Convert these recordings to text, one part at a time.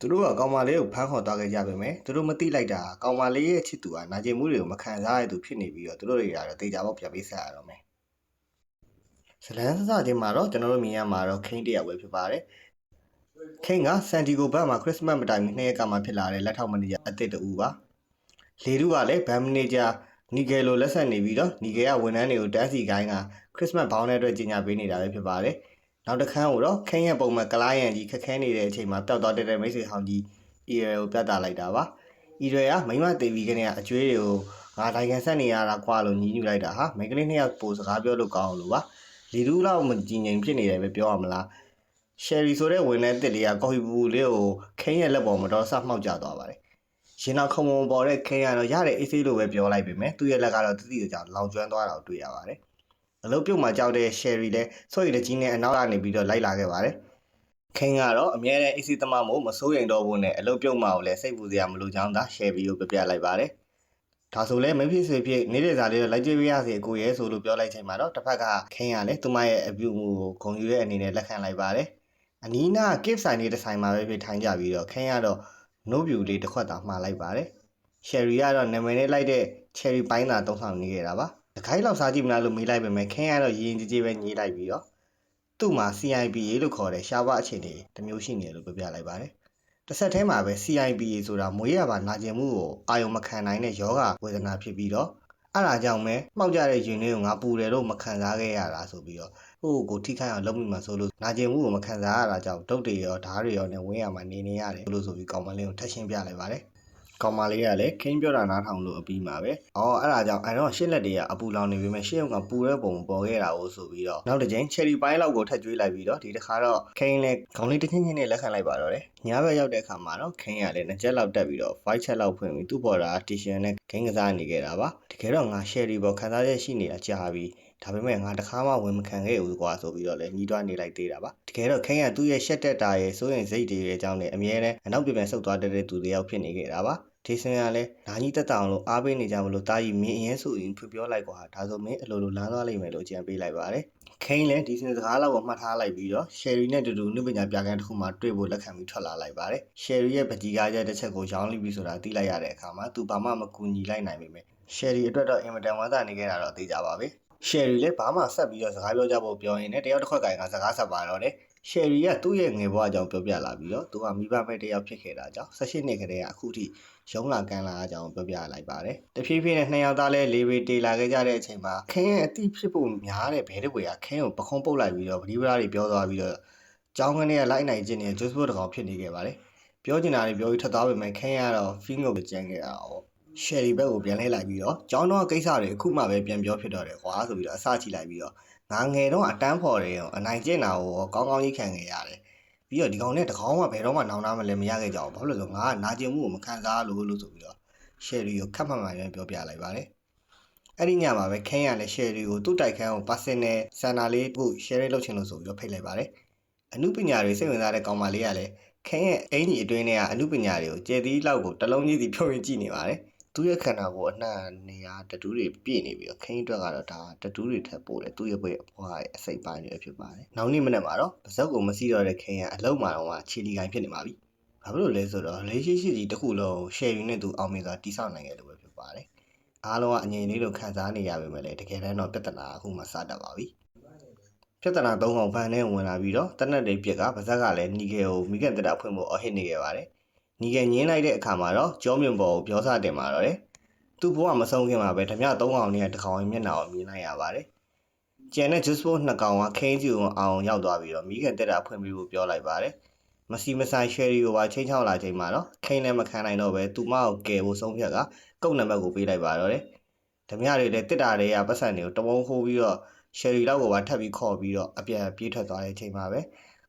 သူတို့ကကောင်မလေးကိုဖမ်းခေါ်သွားခဲ့ကြပေမဲ့သူတို့မသိလိုက်တာကောင်မလေးရဲ့ချစ်သူကနာကျင်မှုတွေကိုမခံစားရတဲ့သူဖြစ်နေပြီးတော့သူတို့တွေကတော့တေချာပေါက်ပြန်ပေးဆက်ရတော့မယ်ဇလန်းစစချင်းမှာတော့ကျွန်တော်တို့မြင်ရမှာတော့ခိန်းတယောက်ပဲဖြစ်ပါတယ်ခိန်းကဆန်တီဂိုဘတ်မှာခရစ်စမတ်မတိုင်မီနှစ်ရက်ကမှဖြစ်လာတဲ့လက်ထောက်မန်နေဂျာအသစ်တူပါလေတူကလည်းဘန်မန်နေဂျာနီဂယ်လိုလက်ဆက်နေပြီးတော့နီဂယ်ကဝန်ထမ်းတွေကိုတန်းစီကိုင်းကခရစ်စမတ်ဘောင်းတဲ့အတွက်ကြီးညာပေးနေတာပဲဖြစ်ပါတယ် နောက်တစ်ခန်းကိုတော့ခင်းရဲ့ပုံမှန်ကလိုင်းရန်ကြီးခက်ခဲနေတဲ့အချိန်မှာပျောက်သွားတဲ့မိတ်ဆွေဟောင်းကြီးအီရယ်ကိုပြတ်တာလိုက်တာပါအီရယ်ကမိမတေဗီကနေကအကျွေးတွေကိုငါတိုင်းကန်ဆက်နေရတာကွာလို့ညီးညူလိုက်တာဟာမိန်းကလေးနှစ်ယောက်ပိုစကားပြောလို့ကောင်းအောင်လို့ပါလီဒူးလောက်မကြည်ငြိမ်ဖြစ်နေတယ်ပဲပြောရမလားရှယ်ရီဆိုတဲ့ဝန်ထမ်းတစ်လေးကကော်ဖီပူလေးကိုခင်းရဲ့လက်ပေါ်မှာတော့စမှောက်ကျသွားပါတယ်ရင်နောက်ခုံပုံပေါ်တဲ့ခင်းကတော့ရတဲ့အေးဆေးလိုပဲပြောလိုက်ပေမဲ့သူ့ရဲ့လက်ကတော့တိတိကျကျလောင်ကျွမ်းသွားတာကိုတွေ့ရပါတယ် အလုပ်ပြုတ်မှာကြောက်တဲ့ Sherry လည်းစိုးရိမ်တဲ့ကြီးနဲ့အနောက်ကနေပြီးတော့လိုက်လာခဲ့ပါတယ်။ခင်းကတော့အမြဲတမ်းအစီသမားမို့မစိုးရိမ်တော့ဘူးနဲ့အလုပ်ပြုတ်မှာကိုလည်းစိတ်ပူစရာမလိုကြောင်းသာ Sherry ကိုပြပြလိုက်ပါတယ်။ဒါဆိုလဲမဖြစ်စေဖြစ်နေတဲ့စားလေးတော့လိုက်ကြည့်ပြရစီအကိုရဲဆိုလို့ပြောလိုက်ချိန်မှာတော့တစ်ဖက်ကခင်းကလည်းသူမရဲ့အပြုမှုကိုဂုဏ်ယူတဲ့အနေနဲ့လက်ခံလိုက်ပါတယ်။အနီးနား gift ဆိုင်လေးတစ်ဆိုင်မှာပဲပြထိုင်ကြပြီးတော့ခင်းကတော့ no view လေးတစ်ခွက်သာမှားလိုက်ပါတယ်။ Sherry ကတော့နာမည်နဲ့လိုက်တဲ့ cherry ပိုင်းသာတုံးဆောင်နေခဲ့တာပါ။တ ခိုင်းလောက်စားကြည့်မလားလို့မေးလိုက်ပေမဲ့ခင်းကတော့ရရင်ကြီးကြီးပဲညှိလိုက်ပြီးတော့သူ့မှာ CIPA လို့ခေါ်တဲ့ရှားပါအခြေအနေတစ်မျိုးရှိနေတယ်လို့ပြောပြလိုက်ပါတယ်။တစ်ဆက်တည်းမှာပဲ CIPA ဆိုတာမွေးရပါနာကျင်မှုကိုအာရုံမခံနိုင်တဲ့ယောဂဝေဒနာဖြစ်ပြီးတော့အဲ့ဒါကြောင့်ပဲမှောက်ကြတဲ့ရင်လေးကိုငါပူတယ်လို့မခံစားခဲ့ရတာဆိုပြီးတော့ဟိုကိုထိခိုက်အောင်လုပ်မိမှဆိုလို့နာကျင်မှုကိုမခံစားရတာကြောင့်ဒုတ်တွေရောဓာတ်တွေရောနဲ့ဝင်းရမှာနေနေရတယ်လို့ဆိုပြီးကောင်းမလေးကိုထပ်ရှင်းပြလိုက်ပါတယ်။ ကောင်မလေးကလည်းခင်းပြောတာနားထောင်လို့အပြီးမှာပဲ။အော်အဲ့ဒါကြောင့်အဲ့တော့ရှစ်လက်တွေကအပူလောင်နေပြီမဲ့ရှစ်ရုံကပူတဲ့ပုံပေါ်ခဲ့တာကိုဆိုပြီးတော့နောက်တစ်ချိန်ချယ်ရီပိုင်းလောက်ကိုထပ်ကျွေးလိုက်ပြီးတော့ဒီတစ်ခါတော့ခင်းလည်းခေါင်းလေးတစ်ချင်းချင်းနဲ့လက်ခံလိုက်ပါတော့တယ်။ညဘက်ရောက်တဲ့အခါမှာတော့ခင်းကလည်းနှစ်ချက်လောက်တက်ပြီးတော့ fight check လောက်ဖွင့်ပြီးသူ့ပေါ်တာတီရှင်နဲ့ခင်းကစားနေခဲ့တာပါ။တကယ်တော့ငါရှယ်ရီပေါ်ခံစားချက်ရှိနေတာကြာပြီ။ ဒါပေမဲ့ငါတခါမှဝင်မခံခဲ့ဘူးကွာဆိုပြီးတော့လည်းညီးတွားနေလိုက်သေးတာပါတကယ်တော့ခင်းကသူ့ရဲ့ရှက်တက်တာရဲ့စိုးရင်စိတ်တွေရဲ့အကြောင်းနဲ့အမြဲတမ်းအနောက်ပြန်ပြန်ဆုတ်သွားတဲ့သူတယောက်ဖြစ်နေခဲ့တာပါဒေးစင်ကလည်းဓာကြီးတက်တောင်လို့အားပေးနေကြမလို့တာကြီးမင်းအရင်ဆိုရင်ဖွပြောလိုက်ကွာဒါဆိုမင်းအလိုလိုလမ်းသွားလိမ့်မယ်လို့ကြံပေးလိုက်ပါတယ်ခိန်းလည်းဒီစင်စကားလောက်ကိုမှတ်ထားလိုက်ပြီးတော့ရှယ်ရီနဲ့တူတူနှုတ်ပညာပြကန်းတစ်ခုမှတွေ့ဖို့လက်ခံပြီးထွက်လာလိုက်ပါတယ်ရှယ်ရီရဲ့ပကြီးကားချက်တစ်ချက်ကိုရောင်းလိပြီဆိုတာသိလိုက်ရတဲ့အခါမှာသူဘာမှမကူညီလိုက်နိုင်ပေမဲ့ရှယ်ရီအတွက်တော့အင်မတန်ဝမ်းသာနေခဲ့တာတော့သိကြပါပဲ ရှယ်ရီလည်းဘာမှဆက်ပြီးတော့စကားပြောကြဖို့ပြောရင်လည်းတယောက်တစ်ခွက်ကင်ကစကားဆက်ပါတော့တယ်ရှယ်ရီကသူ့ရဲ့ငယ်ဘဝအကြောင်းပြောပြလာပြီးတော့သူကမိဘမဲ့တယောက်ဖြစ်ခဲ့တာကြောင့်18နှစ်ကတည်းကအခုထိရုံးလာကန်လာအကြောင်းပြောပြလိုက်ပါတယ်တဖြည်းဖြည်းနဲ့နှစ်ယောက်သားလဲလေးပေတေလာခဲ့ကြတဲ့အချိန်မှာခင်းရဲ့အတိဖြစ်ဖို့များတဲ့ဘဲတပွေကခင်းကိုပခုံးပုတ်လိုက်ပြီးတော့ဗဒီဗလာတွေပြောသွားပြီးတော့ကျောင်းကနေကလိုက်နိုင်ခြင်းနဲ့ဂျိုးစဖို့တကောင်ဖြစ်နေခဲ့ပါတယ်ပြောချင်တာတွေပြောပြီးထွက်သွားပေမဲ့ခင်းကတော့ဖင်းကိုကြမ်းခဲ့တာ哦 ရှယ်ရီဘက်ကိုပြန်လှည့်လိုက်ပြီးတော့ကျောင်းတော်ကိစ္စတွေအခုမှပဲပြန်ပြောဖြစ်တော့တယ်ကွာဆိုပြီးတော့အစကြည့်လိုက်ပြီးတော့ငါငယ်တော့အတန်းဖော်တယ်ရောအနိုင်ကျင့်တာကိုကောင်းကောင်းကြီးခံခဲ့ရတယ်ပြီးတော့ဒီကောင်နဲ့တကောင်မှဘယ်တော့မှနောင်နာမလဲမရခဲ့ကြဘူးဘာလို့လဲဆိုငါကနာကျင်မှုကိုမခံစားလို့လို့ဆိုပြီးတော့ရှယ်ရီကိုခက်မှန်မှန်ပဲပြောပြလိုက်ပါတယ်အဲ့ဒီညမှာပဲခင်းရလဲရှယ်ရီကိုသူ့တိုက်ခန်းကိုပါစင်နဲ့ဆန္ဒလေးကို share လုပ်ချင်လို့ဆိုပြီးတော့ဖိတ်လိုက်ပါတယ်အမှုပညာတွေစိတ်ဝင်စားတဲ့ကောင်မလေးကလည်းခင်းရဲ့အင်ကြီးအတွင်းထဲကအမှုပညာတွေကိုကျယ်သီးလောက်ကိုတစ်လုံးကြီးစီဖြုံရင်ကြည့်နေပါတယ် သူ့ရဲ့ခန္ဓာကိုယ်အနှံ့နေရာတတူးတွေပြည့်နေပြီးတော့ခင်းအတွက်ကတော့ဒါတတူးတွေထပ်ပို့တယ်သူ့ရဲ့ဘွေအဖွားရဲ့အစိတ်ပိုင်းတွေဖြစ်ပါတယ်။နောက်နေ့မနေ့မှာတော့ပါဇက်ကိုမစီတော့တဲ့ခင်းကအလုံးမှာတော့ချီလီကိုင်ဖြစ်နေပါပြီ။ဘာဖြစ်လို့လဲဆိုတော့လေးရှိရှိကြီးတစ်ခုလုံးရှယ်ယူနဲ့သူအောင်မြင်စွာတိဆောက်နိုင်ခဲ့လို့ပဲဖြစ်ပါတယ်။အားလုံးကအငြိမ်လေးလိုခံစားနေရပေမဲ့လည်းတကယ်တမ်းတော့ပြဿနာအခုမှစတတ်ပါပြီ။ပြဿနာသုံးအောင်ဗန်နဲ့ဝင်လာပြီးတော့တနက်တွေပြက်ကပါဇက်ကလည်းနီဂယ်ကိုမိခင်တက်တာဖွင့်ဖို့အဟစ်နေခဲ့ပါတယ်။ နီဂယ်ညင်းလိုက်တဲ့အခါမှာတော့ကျောမြင့်ပေါ်ကိုပြောစတင်มาတော့တယ်။ သူ့ဘဝမဆုံးခင်မှာပဲဓမြ၃កောင်နဲ့တကောင်မျက်နှာကိုမြင်လိုက်ရပါတယ်။ကျန်တဲ့ juice box နှစ်ကောင်ကခင်းစီကိုအောင်ရောက်သွားပြီးတော့မိခင်တက်တာဖွင့်ပြီးဖို့ပြောလိုက်ပါတယ်။မစီမဆိုင် sherry ကိုပါချင်းချောင်းလာချိန်မှာတော့ခင်းလည်းမခံနိုင်တော့ပဲသူမကိုကယ်ဖို့ဆုံးဖြတ်ကကုတ်နံပါတ်ကိုပေးလိုက်ပါတော့တယ်။ဓမြတွေလည်းတစ်တာတွေကပတ်စံတွေကိုတမုံခိုးပြီးတော့ sherry လောက်ကိုပါထပ်ပြီးခေါ်ပြီးတော့အပြန်ပြေးထွက်သွားတဲ့အချိန်မှာပဲ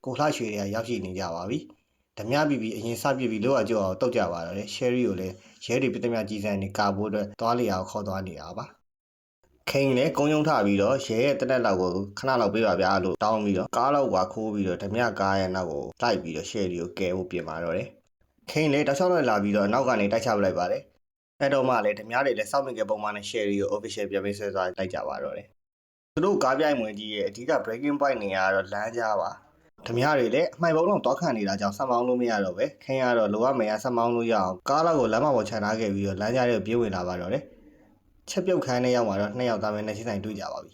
ကိုလှရွှေတွေကရောက်ရှိနေကြပါပြီ။ ဓမြပြီးပြီးအရင်စပြစ်ပြီးလောကကြောအောင်တောက်ကြပါတော့တယ် sherry ကိုလည်းရဲတွေပြစ်သမျှကြီးစံနေကာဖို့အတွက်သွားလျာကိုခေါ်သွားနေတာပါခိန်လည်းကုန်းယုံထပြီးတော့ရဲရဲ့တက်တက်လောက်ကိုခဏလောက်ပေးပါဗျာလို့တောင်းပြီးတော့ကားလောက်ပါခိုးပြီးတော့ဓမြကားရဲ့နောက်ကိုလိုက်ပြီးတော့ရှယ်ရီကိုကယ်ဖို့ပြင်ပါတော့တယ်ခိန်လည်းတောက်လျှောက်လိုက်လာပြီးတော့နောက်ကနေတိုက်ချပလိုက်ပါတယ်အဲ့တော့မှလည်းဓမြတွေလည်းစောင့်မိကပုံမှန်နဲ့ရှယ်ရီကို official ပြန်ပေးဆွဲသွားလိုက်ကြပါတော့တယ်သူတို့ကားပြိုင်ဝင်ကြီးရဲ့အဓိက breaking point နေရာကတော့လမ်းကြားပါ ဓမြတွေလည်းအမှိုက်ပုံးတော့တောက်ခန့်နေတာကြောင့်ဆက်မောင်းလို့မရတော့ပဲခင်းရတော့လိုအပ်မယ်ဆက်မောင်းလို့ရအောင်ကားလောက်ကိုလမ်းမပေါ်ချန်ထားခဲ့ပြီးတော့လမ်းကြားထဲကိုပြေးဝင်လာပါတော့တယ်ချက်ပြုတ်ခန်းထဲရောက်မှာတော့နှစ်ယောက်သားပဲနဲ့ချင်းဆိုင်တွေ့ကြပါပြီ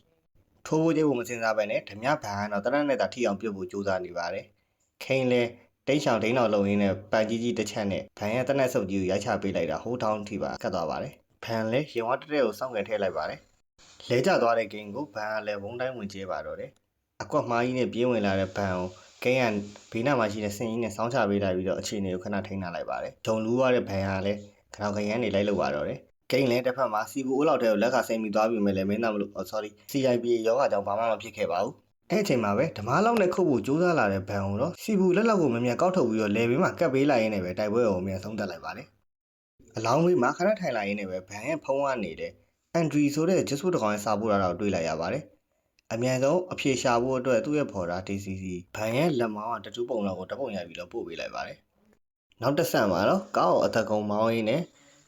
ထိုးဖို့ကြည့်ဖို့မစင်စားပဲနဲ့ဓမြဘန်ကတော့တရနဲ့တာထိအောင်ပြုတ်ဖို့ကြိုးစားနေပါတယ်ခင်းလဲတိတ်ချောင်ဒိန်းအောင်လုံရင်းနဲ့ပန်ကြီးကြီးတစ်ချက်နဲ့ဘန်ရဲ့တနက်ဆုပ်ကြီးကိုရိုက်ချပေးလိုက်တာဟိုးထောင်းထိပါကတ်သွားပါတယ်ဘန်လဲရင်ဝတ်တဲ့ကိုစောင့်ငယ်ထည့်လိုက်ပါတယ်လဲကျသွားတဲ့ဂိမ်းကိုဘန်ကလည်းဝုန်းတိုင်းဝင်ကျဲပါတော့တယ် အကွက်မားကြီးနဲ့ပြေးဝင်လာတဲ့ဘန်ကိုကင်းရန်ဘေးနားမှာရှိတဲ့စင်ကြီးနဲ့စောင်းချပေးလိုက်ပြီးတော့အခြေအနေကိုခဏထိန်းထားလိုက်ပါတယ်။ဂျုံလူးရတဲ့ဘန်ဟာလည်းခနောက်ခရမ်းနေလိုက်လို့ပါတော့တယ်။ကိန်းလည်းတစ်ဖက်မှာစီဘူအိုးလောက်တဲ့ကိုလက်ကစိမ့်ပြီးသွားပြီမဲ့လည်းမင်းသားမလို့ sorry CIP ယောဂကြောင့်ဘာမှမဖြစ်ခဲ့ပါဘူး။အဲ့အချိန်မှာပဲဓမားလောက်နဲ့ခုတ်ဖို့ကြိုးစားလာတဲ့ဘန်ကိုတော့စီဘူလက်လောက်ကိုမမြန်ကောက်ထုတ်ပြီးတော့လေဘေးမှာကပ်ပေးလိုက်ရင်းနဲ့ပဲတိုက်ပွဲကိုအမြန်ဆုံးတက်လိုက်ပါတယ်။အလောင်းဘေးမှာခဏထိုင်လိုက်ရင်းနဲ့ပဲဘန်ရဲ့ဖုံးကနေတဲ့ Andrew ဆိုတဲ့ just တကောင်ရဲ့စာပို့တာတော့တွေ့လိုက်ရပါတယ်။ အမြန်ဆုံးအဖြေရှာဖို့အတွက်သူ့ရဲ့ဖော်တာ DCC ဘန်ရဲ့လက်မောင်းကတတူးပုံလောက်ကိုတပုံရိုက်ပြီးတော့ပို့ပေးလိုက်ပါတယ်။နောက်တစ်ဆန့်မှာတော့ကောက်အောင်အသက်ကုံမောင်းရင်းနဲ့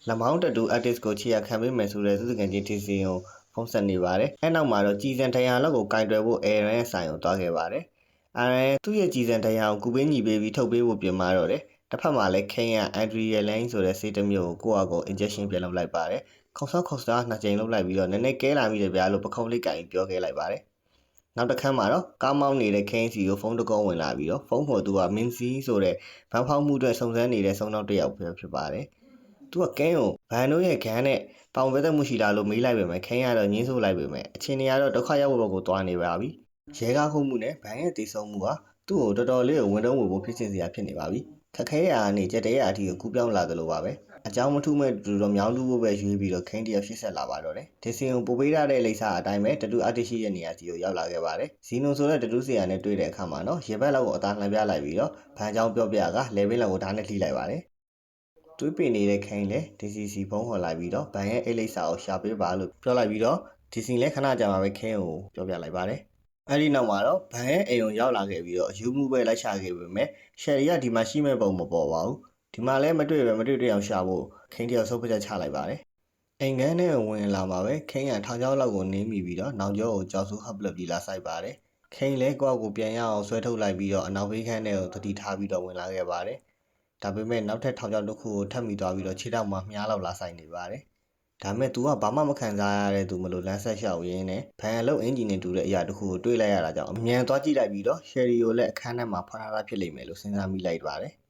လက်မောင်းတတူ artist ကိုချီရခံပေးမယ်ဆိုတဲ့သူစကန်ချင်း DCC ကိုဖုံးဆက်နေပါတယ်။အဲနောက်မှာတော့ကြည်စံတရားလောက်ကိုကင်တွယ်ဖို့ Aaron ရဲ့ဆိုင်ကိုတွားခဲ့ပါတယ်။ Aaron သူ့ရဲ့ကြည်စံတရားကိုကူပေးညီပေးပြီးထုတ်ပေးဖို့ပြင်မာတော့တယ်။တစ်ဖက်မှာလည်း King က Adrenaline ဆိုတဲ့ဆေးတစ်မျိုးကိုကိုယ့်အကို injection ပြန်လုပ်လိုက်ပါတယ်။ ခေါက်ဆောက်ခေါက်စားနှစ်ကြိမ်လုပ်လိုက်ပြီးတော့နည်းနည်းကဲလာမိတယ်ဗျာလို့ပခုံးလေးကင်ပြောခဲ့လိုက်ပါတယ်။နောက်တစ်ခါမှာတော့ကားမောင်းနေတဲ့ KC ကိုဖုန်းတကုံးဝင်လာပြီးတော့ဖုန်းပေါ်သူကမင်းစီဆိုတဲ့ဗန်ဖောက်မှုအတွက်စုံစမ်းနေတဲ့စုံနောက်တစ်ယောက်ပဲဖြစ်ပါတယ်။သူကကင်းကိုဗန်တို့ရဲ့ခန်းနဲ့ပေါင်ပဲသက်မှုရှိလားလို့မေးလိုက်ပေမဲ့ခင်းရတော့ငင်းဆိုးလိုက်ပေမဲ့အချင်းတွေကတော့ဒုက္ခရောက်ဖို့ဘက်ကိုသွားနေပါပြီ။ရဲကားခုမှုနဲ့ဗန်ရဲ့တည်ဆုံမှုကသူ့ကိုတော်တော်လေးကိုဝန်တုံးဝင်ဖို့ဖြစ်စဉ်စရာဖြစ်နေပါပြီ။ခက်ခဲရာကနေကြက်တဲရာအထိကိုကူးပြောင်းလာသလိုပါပဲ။ အကြောင်းမထူးမဲ့တူတော့မြောင်းတူဖို့ပဲရွေးပြီးတော့ခင်းတယောက်ရှစ်ဆက်လာပါတော့တယ်။ဒီစင်ကိုပို့ပေးရတဲ့လိပ်စာအတိုင်းပဲတတူအတရှိရဲ့နေရာစီကိုရောက်လာခဲ့ပါတယ်။ဇီနိုဆိုတဲ့တတူဆရာနဲ့တွေ့တဲ့အခါမှာတော့ရေဘက်လောက်ကိုအသားလှမ်းပြလိုက်ပြီးတော့ဗန်ချောင်းပြောပြကလေဘင်းလောက်ကိုဓာတ်နဲ့လှိလိုက်ပါတယ်။တွေးပင်နေတဲ့ခိုင်းလေ DCC ဖုံးခေါ်လိုက်ပြီးတော့ဗန်ရဲ့အိတ်လိပ်စာကိုရှာပေးပါလို့ပြောလိုက်ပြီးတော့ DC လည်းခဏကြာမှပဲခင်းကိုပြောပြလိုက်ပါတယ်။အဲဒီနောက်မှာတော့ဗန်ရဲ့အိမ်ကိုရောက်လာခဲ့ပြီးတော့အယူမှုပဲလိုက်ရှာခဲ့ပေမဲ့ရှယ်ရီကဒီမှာရှိမဲ့ပုံမပေါ်ပါဘူး။ ဒီမှာလည်းမတွေ့ပဲမတွေ့တွေ့အောင်ရှာဖို့ခင်းတယောက်ဆုတ်ဖက်ချက်ချလိုက်ပါတယ်။အိမ်ကန်းထဲကိုဝင်လာမှာပဲခင်းရထောင်ချောက်လောက်ကိုနင်းမိပြီးတော့နောင်ကျောကိုကြောက်ဆူဟပ်ပလက်ပြီးလာဆိုင်ပါတယ်။ခင်းလည်းကိုယ့်ကိုပြန်ရအောင်ဆွဲထုတ်လိုက်ပြီးတော့အနောက်ဘေးခန်းထဲကိုတတိထားပြီးတော့ဝင်လာခဲ့ပါတယ်။ဒါပေမဲ့နောက်ထပ်ထောင်ချောက်တစ်ခုကိုထပ်မိသွားပြီးတော့ခြေထောက်မှာမြားလောက်လာဆိုင်နေပါတယ်။ဒါပေမဲ့ तू ကဘာမှမခံစားရတဲ့သူမလို့လမ်းဆက်လျှောက်ရင်းနဲ့ဘန်အလုပ်အင်ဂျင်နဲ့တူတဲ့အရာတစ်ခုကိုတွေ့လိုက်ရတာကြောင့်အမြန်သွားကြည့်လိုက်ပြီးတော့ရှယ်ရီကိုလည်းအခန်းထဲမှာဖွာထားတာဖြစ်လိမ့်မယ်လို့စဉ်းစားမိလိုက်ပါတယ်။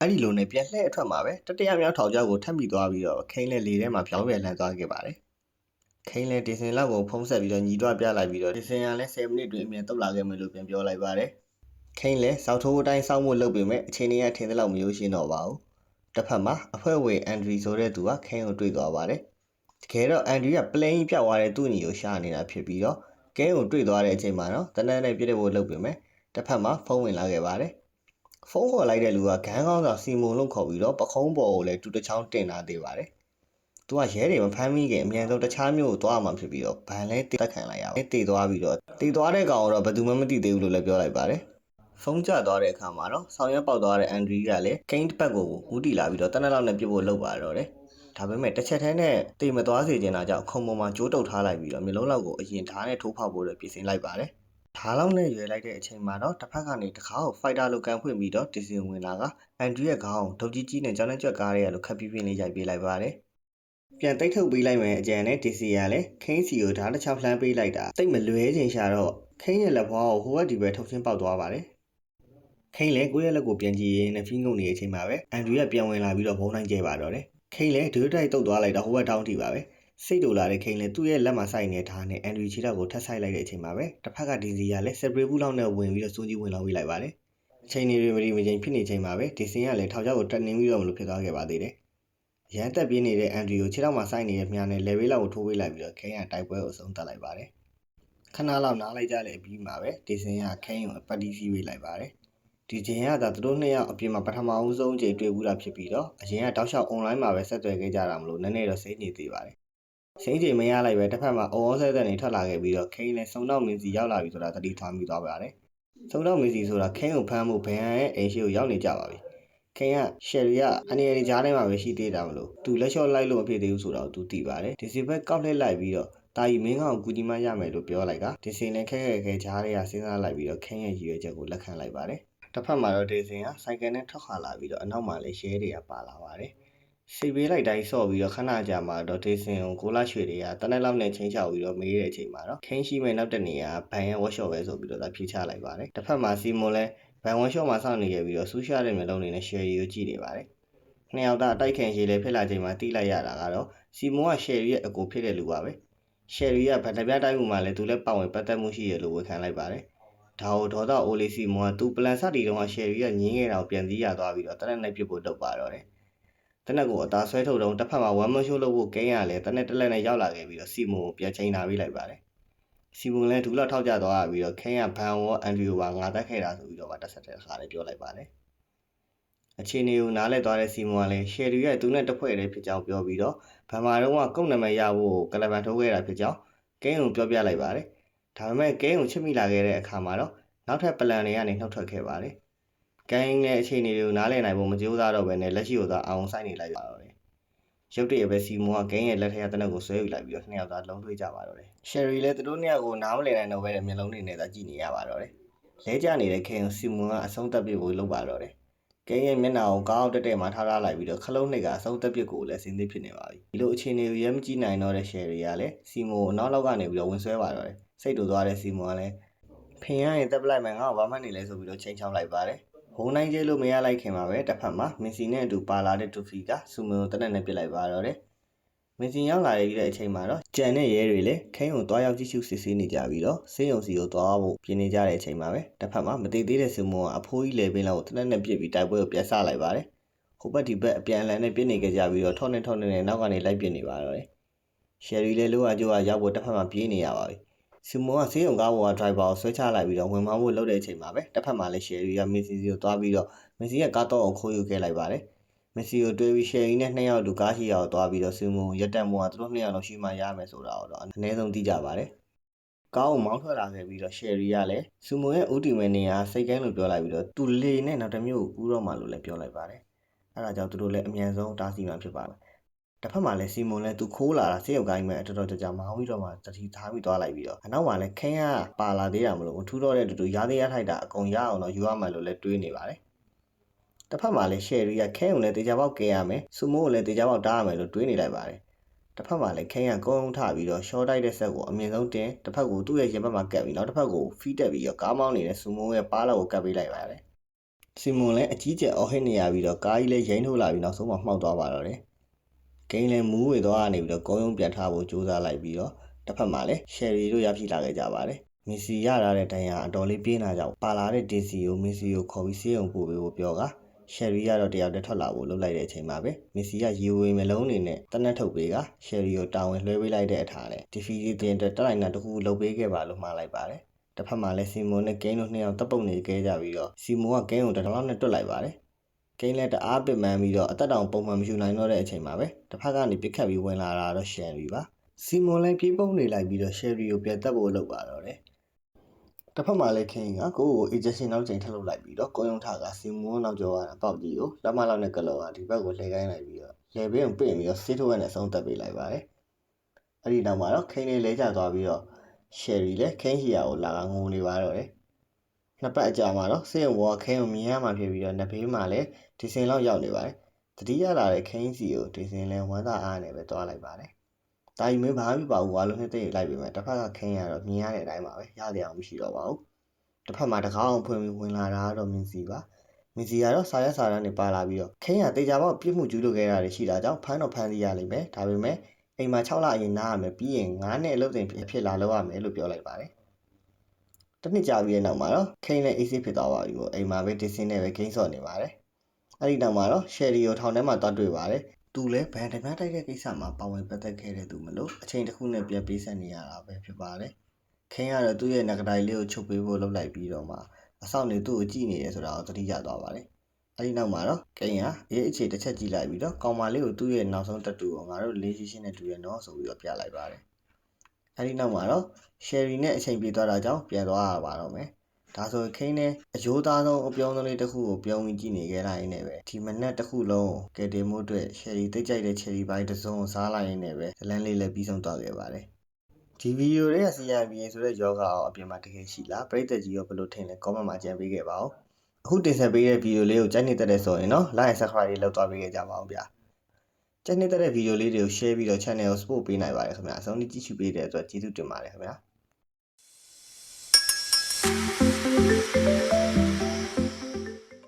အဲ့ဒီလိုနဲ့ပြန်လှည့်အထွက်မှာပဲတတရမြောက်ထောင်ချောက်ကိုထပ်မိသွားပြီးတော့ခိန်းလည်းလေထဲမှာဖြောင်းပြန်လှန်သွားခဲ့ပါတယ်။ခိန်းလည်းဒီစင်လောက်ကိုဖုံးဆက်ပြီးတော့ညီတွားပြလိုက်ပြီးတော့ဒီစင်ကလည်း10မိနစ်တွင်အမြန်တုတ်လာခဲ့မယ်လို့ပြန်ပြောလိုက်ပါတယ်။ခိန်းလည်းစောက်ထိုးအတိုင်းစောက်မှုလုပ်ပေမဲ့အချိန်ကြီးကထင်သလောက်မရိုးရှင်းတော့ပါဘူး။တစ်ဖက်မှာအဖွဲ့ဝင်အန်ဒရီဆိုတဲ့သူကခိန်းကိုတွေ့သွားပါတယ်။တကယ်တော့အန်ဒရီကပလိန်ကြီးပြောက်သွားတဲ့သူ့ညီကိုရှာနေတာဖြစ်ပြီးတော့ကဲကိုတွေ့သွားတဲ့အချိန်မှာတော့တနက်နဲ့ပြည့်တဲ့ဖို့လုပ်ပေမဲ့တစ်ဖက်မှာဖုန်းဝင်လာခဲ့ပါတယ်။ ဖုန်းခေါ်လိုက်တဲ့လူကဂန်းကောင်းဆောင်စီမုံလို့ခေါ်ပြီးတော့ပခုံးပေါ်ကိုလည်းတူတစ်ချောင်းတင်လာသေးပါတယ်။သူကရဲတွေမဖမ်းမိခင်အမြန်ဆုံးတခြားမျိုးကိုသွားမှဖြစ်ပြီးတော့ဗန်လဲတက်ခံလိုက်ရပါတယ်။တည်သွားပြီးတော့တည်သွားတဲ့ကောင်ကတော့ဘယ်သူမှမသိသေးဘူးလို့လည်းပြောလိုက်ပါတယ်။ဖုန်းကျသွားတဲ့အခါမှာတော့ဆောင်ရွက်ပေါက်သွားတဲ့အန်ဒရီကလည်းကိန်းတစ်ပတ်ကိုမူတီလာပြီးတော့တနက်လောက်နဲ့ပြစ်ဖို့လုပ်ပါတော့တယ်။ဒါပေမဲ့တစ်ချက်တည်းနဲ့တိမ်မသွားစေချင်တာကြောင့်ခုံပေါ်မှာကြိုးတုပ်ထားလိုက်ပြီးတော့မျိုးလုံးလောက်ကိုအရင်ဓာတ်နဲ့ထိုးဖောက်ဖို့အတွက်ပြင်ဆင်လိုက်ပါတယ်။ ဓာတ်လောက်နဲ့ရွယ်လိုက်တဲ့အချိန်မှာတော့တစ်ဖက်ကနေတခါကိုဖိုက်တာလိုကန်ဖွင့်ပြီးတော့ဒီဇင်ဝင်လာကအန်ဒရီရဲ့ခေါင်းဒုတ်ကြီးကြီးနဲ့ကြောင်းနဲ့ကြွက်ကားရဲလို့ခပ်ပြင်းပြင်းလေးရိုက်ပေးလိုက်ပါတယ်။ပြန်တိတ်ထုတ်ပေးလိုက်မယ်အကြံနဲ့ဒီစီကလည်းခင်းစီကိုဓာတ်တစ်ချောင်းလှမ်းပေးလိုက်တာတိတ်မလွဲချင်ရှာတော့ခင်းရဲ့လက်ဘွားကိုဟိုဘက်ဒီဘက်ထုတ်ချင်းပေါက်သွားပါတယ်။ခိန်လည်းကိုယ့်ရဲ့လက်ကိုပြန်ကြည့်ရင်းနဲ့ဖီးငုံနေတဲ့အချိန်မှာပဲအန်ဒရီကပြန်ဝင်လာပြီးတော့ဘုံတိုင်းကျဲပါတော့တယ်။ခိန်လည်းဒွေတိုက်တုတ်သွားလိုက်တော့ဟိုဘက်တောင်းတီပါပဲ။ စိတ်တူလာတဲ့ခိန်လည်းသူ့ရဲ့လက်မှာစိုက်နေထားနဲ့အန်ဒရီခြေထောက်ကိုထပ်ဆိုင်လိုက်တဲ့အချိန်မှာပဲတစ်ဖက်ကဒီစီကလည်းစပရေးဘူးလောက်နဲ့ဝင်ပြီးတော့စူးကြီးဝင်လောက်ဝေးလိုက်ပါတယ်။အချိန်တွေမရီမချိန်ဖြစ်နေချိန်မှာပဲဒီစင်ကလည်းထောက်ချောက်ကိုတက်နေပြီးတော့မလို့ဖြစ်သွားခဲ့ပါသေးတယ်။ရန်တက်ပြင်းနေတဲ့အန်ဒရီကိုခြေထောက်မှာစိုက်နေတဲ့မြားနဲ့လေဘေးလောက်ကိုထိုးပေးလိုက်ပြီးတော့ခိန်ကတိုက်ပွဲကိုအဆုံးသတ်လိုက်ပါတယ်။ခဏလောက်နားလိုက်ကြတဲ့အပြီးမှာပဲဒီစင်ကခိန်ကိုပတ်တီးစီးပေးလိုက်ပါတယ်။ဒီချိန်ကသာသူတို့နှစ်ယောက်အပြင်မှာပထမအဆုံးချိန်တွေ့ဘူးတာဖြစ်ပြီးတော့အရင်ကတောက်လျှောက် online မှာပဲဆက်သွယ်ခဲ့ကြတာမလို့နည်းနည်းတော့စိတ်ညစ်သေးပါတယ်။ စိတ်ချိန်မရလိုက်ပဲတစ်ဖက်မှာအုံအောင်ဆဲတဲ့နေထွက်လာခဲ့ပြီးတော့ခိန်းလည်းစုံတော့မင်းစီရောက်လာပြီဆိုတာသတိထားမိသွားပါတယ်။စုံတော့မင်းစီဆိုတာခိန်းကိုဖမ်းဖို့ဘန်ရဲ့အိမ်ရှိကိုရောက်နေကြပါပြီ။ခိန်းကရှယ်ရီကအနီရီကြားထဲမှာပဲရှိသေးတာမလို့သူလက်လျှော့လိုက်လို့မဖြစ်သေးဘူးဆိုတော့သူသိပါတယ်။ဒီစီဘက်ကောက်လှည့်လိုက်ပြီးတော့တာကြီးမင်းကောင်ကူညီမရမယ်လို့ပြောလိုက်ကဒီစင်နဲ့ခဲခဲခဲကြားတွေကစဉ်းစားလိုက်ပြီးတော့ခင်းရဲ့ရည်ရွယ်ချက်ကိုလက်ခံလိုက်ပါတယ်တစ်ဖက်မှာတော့ဒီစင်ကစိုက်ကယ်နဲ့ထွက်ခွာလာပြီးတော့အနောက်မှာလည်းရဲတွေကပါလာပါတယ် စီပေးလိုက်တိုင်းဆော့ပြီးတော့ခဏကြာမှာတော့ဒေစင်ကိုကိုလာရွှေတွေကတနက်လောက်နဲ့ချင်းချောက်ပြီးတော့မေးတဲ့အချိန်မှာတော့ခင်းရှိမဲ့နောက်တနေရာဘန်ရဲ့ workshop ပဲဆိုပြီးတော့ဒါဖြေချလိုက်ပါတယ်တစ်ဖက်မှာစီမွန်လည်းဘန် workshop မှာစောင့်နေခဲ့ပြီးတော့ဆူရှာတဲ့မျိုးလုံးတွေနဲ့ share ရီကိုကြည့်နေပါတယ်နှစ်ယောက်သားအတိုက်ခံရှိလေဖြစ်လာချိန်မှာတီးလိုက်ရတာကတော့စီမွန်က share ရဲ့အကိုဖြစ်တဲ့လူပါပဲ share ရီကဗန်တပြားတိုင်းမှုမှာလည်းသူလည်းပါဝင်ပတ်သက်မှုရှိရလို့ဝန်ခံလိုက်ပါတယ်ဒါကိုဒေါသအိုလီစီမွန်ကသူပလန်စတီတုန်းက share ရီကညင်းခဲ့တာကိုပြန်သိရသွားပြီးတော့တနက်နဲ့ပြစ်ဖို့လုပ်ပါတော့တယ် တနက်ကိုအသာဆွဲထုတ်တော့တစ်ဖက်မှာ one man show လုပ်ဖို့ကင်းရလဲတနက်တက်လက်နဲ့ရောက်လာခဲ့ပြီးတော့စီမွန်ကိုပြန်ချိန်လာပြီးလိုက်ပါတယ်စီမွန်လည်းဒူလာထောက်ကြသွားပြီးတော့ခင်းရဘန်ဝေါ်အန်ဒရီယိုပါငါတက်ခဲ့တာဆိုပြီးတော့ဗတ်တက်ဆက်တဲ့ခါလေးပြောလိုက်ပါတယ်အခြေအနေကိုနားလည်သွားတဲ့စီမွန်ကလည်းရှယ်ရီရဲ့သူနဲ့တစ်ဖွဲ့တည်းဖြစ်ကြောင်းပြောပြီးတော့ဗန်မာတော့ကကုတ်နံပါတ်ရဖို့ကလပန်ထိုးခဲ့တာဖြစ်ကြောင်းကင်းကိုပြောပြလိုက်ပါတယ်ဒါပေမဲ့ကင်းကိုချစ်မိလာခဲ့တဲ့အခါမှာတော့နောက်ထပ်ပလန်တွေကနေနှုတ်ထွက်ခဲ့ပါတယ် ကင်းရဲ့အခြေအနေတွေကိုနားလည်နိုင်ဖို့မကြိုးစားတော့ဘဲနဲ့လက်ရှိကိုသာအောင်ဆိုင်နေလိုက်ပါတော့တယ်ရုပ်တရက်ပဲစီမွန်ကဂိမ်းရဲ့လက်ထက်ကတနက်ကိုဆွဲယူလိုက်ပြီးတော့နှစ်ယောက်သားလုံးတွေးကြပါတော့တယ်။ရှယ်ရီလည်းသူတို့နှစ်ယောက်ကိုနားမလည်နိုင်တော့ဘဲမျက်လုံးတွေနဲ့သာကြည့်နေရပါတော့တယ်။လဲကျနေတဲ့ခင်ကိုစီမွန်ကအဆုံးသက်ပြစ်ကိုလုပ်ပါတော့တယ်။ဂိမ်းရဲ့မျက်နှာကိုကောင်းတက်တက်မှထားထားလိုက်ပြီးတော့ခလုံးနှိတ်ကအဆုံးသက်ပြစ်ကိုလည်းစင်းသိဖြစ်နေပါပြီ။ဒီလိုအခြေအနေကိုရဲမကြည့်နိုင်တော့တဲ့ရှယ်ရီကလည်းစီမွန်ကိုနောက်လောက်ကနေပြီးတော့ဝင်ဆွဲပါတော့တယ်။စိတ်တူသွားတဲ့စီမွန်ကလည်းဖင်ရရင်တက်ပလိုက်မယ်ငါ့ကိုဘာမှနေလဲဆိုပြီးတော့ချိန်ချောင်းလိုက်ပါတယ်။ ဘုံနိုင်ကျဲလို့မရလိုက်ခင်မှာပဲတစ်ဖက်မှာမင်စီနဲ့အတူပါလာတဲ့တူဖီကစူမွန်ကိုတနက်နဲ့ပြစ်လိုက်ပါတော့တယ်။မင်စီရောက်လာတဲ့အချိန်မှာတော့ကြံတဲ့ရဲတွေလည်းခင်းကိုတွားရောက်ကြည့်ရှုစစ်ဆေးနေကြပြီးတော့ဆေးရုံစီကိုတွားဖို့ပြင်နေကြတဲ့အချိန်မှာပဲတစ်ဖက်မှာမတည်သေးတဲ့စူမွန်ကအဖိုးကြီးလေပင်လောက်ကိုတနက်နဲ့ပြစ်ပြီးတိုက်ပွဲကိုပြတ်ဆလိုက်ပါတယ်။ဟိုဘက်ဒီဘက်အပြန်အလှန်နဲ့ပြစ်နေကြကြပြီးတော့ထောက်နေထောက်နေနဲ့နောက်ကနေလိုက်ပြစ်နေပါတော့တယ်။ရှယ်ရီလည်းလိုအကျိုးကရောက်ဖို့တစ်ဖက်မှာပြေးနေရပါပြီ။ စီမွန်ကဆေးရုံကားပေါ်ကဒရိုက်ဘာကိုဆွဲချလိုက်ပြီးတော့ဝင်မောင်းဖို့လုပ်တဲ့အချိန်မှာပဲတစ်ဖက်မှာလည်းရှယ်ရီကမင်စီစီကိုတွားပြီးတော့မင်စီရဲ့ကားတော့ကိုခိုးယူခဲ့လိုက်ပါတယ်မက်ဆီကိုတွေးပြီးရှယ်ရီနဲ့နှစ်ယောက်လူကားရှိရောက်သွားပြီးတော့စီမွန်ရက်တက်မွန်ကသူတို့နှစ်ယောက်လုံးရှိမှရမယ်ဆိုတာတော့အနည်းဆုံးသိကြပါတယ်ကားကိုမောင်းထွက်လာခဲ့ပြီးတော့ရှယ်ရီကလည်းစူမွန်ရဲ့ဥတီမဲနေရာစိတ်ကန်းလို့ပြောလိုက်ပြီးတော့သူလေနဲ့နောက်တစ်မျိုးကိုကူးတော့မှလို့လည်းပြောလိုက်ပါတယ်အဲဒါကြောင့်သူတို့လည်းအမြန်ဆုံးတားဆီးမှဖြစ်ပါတယ် တစ်ဖက်မှာလည်းစီမွန်လည်းသူခိုးလာတာစေရုပ်ကိုင်းမဲ့တော်တော်ကြာကြာမောင်းပြီးတော့မှတတိထားပြီးသွားလိုက်ပြီးတော့အနောက်မှာလည်းခင်းရပါလာသေးတာမလို့ထူးတော့တဲ့တူတူရားသေးရထိုက်တာအကုန်ရအောင်တော့ယူရမှလို့လည်းတွေးနေပါတယ်တစ်ဖက်မှာလည်းရှယ်ရီကခဲုံလည်းတေချာပေါက်ကဲရမယ်စူမိုးကိုလည်းတေချာပေါက်တားရမယ်လို့တွေးနေလိုက်ပါတယ်တစ်ဖက်မှာလည်းခဲရကုန်းထပြီးတော့ရှော့တိုက်တဲ့ဆက်ကိုအမြင့်ဆုံးတင်တစ်ဖက်ကိုသူ့ရဲ့ရင်ဘက်မှာကပ်ပြီးနောက်တစ်ဖက်ကိုဖီးတက်ပြီးတော့ကားမောင်းနေတဲ့စူမိုးရဲ့ပါးလောက်ကိုကပ်ပေးလိုက်ပါတယ်စီမွန်လည်းအကြီးကျယ်အော်ဟစ်နေရပြီးတော့ကားကြီးလည်းရိမ့်ထုတ်လာပြီးနောက်ဆုံးမှမှောက်သွားပါတော့တယ် ဂိမ်းလည်းမူးဝေသွားကနေပြီးတော့ကုန်းယုံပြန်ထားဖို့ကြိုးစားလိုက်ပြီးတော့တစ်ဖက်မှာလည်းရှယ်ရီတို့ရရှိလာခဲ့ကြပါတယ်မီစီရလာတဲ့တိုင်ဟာအတော်လေးပြင်းလာကြောင်းပါလာတဲ့ဒီစီကိုမီစီကိုခေါ်ပြီးစေးုံပို့ပေးဖို့ပြောကရှယ်ရီကတော့တယောက်တည်းထွက်လာဖို့လုပ်လိုက်တဲ့အချိန်မှာပဲမက်ဆီကရေဝေမလုံးနေနဲ့တနက်ထုတ်ပေးကရှယ်ရီကိုတာဝန်လွှဲပေးလိုက်တဲ့အထားနဲ့ဒီဖီဒီတင်တက်လိုက်တာတခုလုပ်ပေးခဲ့ပါလို့မှားလိုက်ပါတယ်တစ်ဖက်မှာလည်းစီမွန်နဲ့ဂိမ်းတို့နှစ်ယောက်တပ်ပုတ်နေခဲ့ကြပြီးတော့စီမွန်ကဂိမ်းကိုတထောင်နဲ့တွတ်လိုက်ပါတယ် ဂိမ်းလည်းတအားပစ်မှန်းပြီးတော့အသက်တောင်ပုံမှန်မယူနိုင်တော့တဲ့အချိန်မှာပဲတစ်ဖက်ကနေပစ်ခတ်ပြီးဝင်လာတာတော့ရှယ်ရီပါစီမွန်လည်းပြေးပုတ်နေလိုက်ပြီးတော့ရှယ်ရီကိုပြန်တက်ဖို့လုပ်ပါတော့တယ်တစ်ဖက်မှာလည်းခင်းကကိုယ့်ကို ejection နောက်ချိန်ထပ်လုပ်လိုက်ပြီးတော့ကိုယုံထကစီမွန်နောက်ကျော်ကပေါက်ကြီးကိုလက်မလောက်နဲ့ကလောကဒီဘက်ကိုလှည့်ခိုင်းလိုက်ပြီးတော့လေဘေးကိုပင့်ပြီးတော့စေးထိုးရနဲ့ဆုံးသက်ပေးလိုက်ပါတယ်အဲ့ဒီနောက်မှာတော့ခင်းလေးလဲကျသွားပြီးတော့ရှယ်ရီလည်းခင်းဟီယာကိုလာကငိုနေပါတော့တယ် နှစ်ပတ်အကြာမှာတော့စေယုံဘောကခင်းကိုမြင်ရမှဖြစ်ပြီးတော့နှစ်ဘေးမှာလည်းဒီစင်လောက်ရောက်နေပါတယ်တတိယလာတဲ့ခင်းစီကိုဒီစင်လဲဝမ်းသာအားနဲ့ပဲတွားလိုက်ပါတယ်တာကြီးမင်းဘာမှမပါဘူးကွာလို့နှစ်သိလိုက်ပြီမဲ့တစ်ဖက်ကခင်းရတော့မြင်ရတဲ့အတိုင်းပါပဲရတဲ့အောင်မရှိတော့ပါဘူးတစ်ဖက်မှာတကားအောင်ဖွင့်ပြီးဝင်လာတာကတော့မင်းစီပါမင်းစီကတော့စာရက်စာတန်းနေပါလာပြီးတော့ခင်းရတေချာပေါက်ပြစ်မှုကျူးလို့ခဲ့တာတွေရှိတာကြောင့်ဖမ်းတော့ဖမ်းစီရလိမ့်မယ်ဒါပေမဲ့အိမ်မှာ6လအရင်နားရမယ်ပြီးရင်9နှစ်အလုပ်တင်ဖြစ်လာလောက်ရမယ်လို့ပြောလိုက်ပါတယ် တနစ်ကြာပြီးတဲ့နောက်မှာတော့ခိန်းနဲ့အေးဆေးဖြစ်သွားပါပြီပေါ့အိမ်မှာပဲဒီစင်းနဲ့ပဲဂိမ်းဆော့နေပါတယ်အဲ့ဒီနောက်မှာတော့ရှယ်ရီကိုထောင်ထဲမှာတွားတွေ့ပါတယ်သူလည်းဗန်တမန်တိုက်တဲ့ကိစ္စမှာပါဝင်ပတ်သက်ခဲ့တဲ့သူမလို့အချိန်တစ်ခုနဲ့ပြန်ပေးဆက်နေရတာပဲဖြစ်ပါတယ်ခင်းကတော့သူ့ရဲ့ငကတိုင်လေးကိုချုပ်ပေးဖို့လုပ်လိုက်ပြီးတော့မှအဆောင်နေသူ့ကိုကြည့်နေတယ်ဆိုတာကိုသတိရသွားပါတယ်အဲဒီနောက်မှာတော့ကိန်းကအေးအခြေတစ်ချက်ကြည့်လိုက်ပြီးတော့ကောင်မလေးကိုသူ့ရဲ့နောက်ဆုံးတက်တူကိုငါတို့လေးရှိရှင်းနဲ့တူရနော်ဆိုပြီးတော့ပြလိုက်ပါတယ် အဲဒီနောက်မှာတော့ Sherry နဲ့အချိန်ပြေးသွားတာကြောင့်ပြန်သွားရပါတော့မယ်ဒါဆိုခိန်းနဲ့အယိုးသားဆုံးအပြုံးဆုံးလေးတစ်ခုကိုပြုံးပြီးကြည့်နေခဲ့လိုက်ရင်းနဲ့ပဲဒီမနက်တစ်ခုလုံးကဲတင်မှုအတွက် Sherry တိတ်ကြိုက်တဲ့ Cherry Pie တစ်စုံကိုစားလိုက်ရင်းနဲ့ပဲဇလန်းလေးလည်းပြီးဆုံးသွားခဲ့ပါတယ်ဒီဗီဒီယိုတွေက CRPA ဆိုတဲ့ယောဂအောအပြင်မှာတကယ်ရှိလားပရိသတ်ကြီးရောဘယ်လိုထင်လဲ comment မှာကြံပေးခဲ့ပါဦးအခုတင်ဆက်ပေးတဲ့ဗီဒီယိုလေးကိုကြိုက်နေတဲ့တဲ့ဆိုရင်နော် like and subscribe တွေလုပ်သွားပေးခဲ့ကြပါဦးဗျာ ကြိုက်နေတဲ့တဲ့ဗီဒီယိုလေးတွေကို share ပြီးတော့ channel ကို support ပေးနိုင်ပါတယ်ခင်ဗျာအဆုံးထိကြည့်ရှုပေးတဲ့အတွက်ကျေးဇူးတင်ပါတယ်ခင်ဗျာ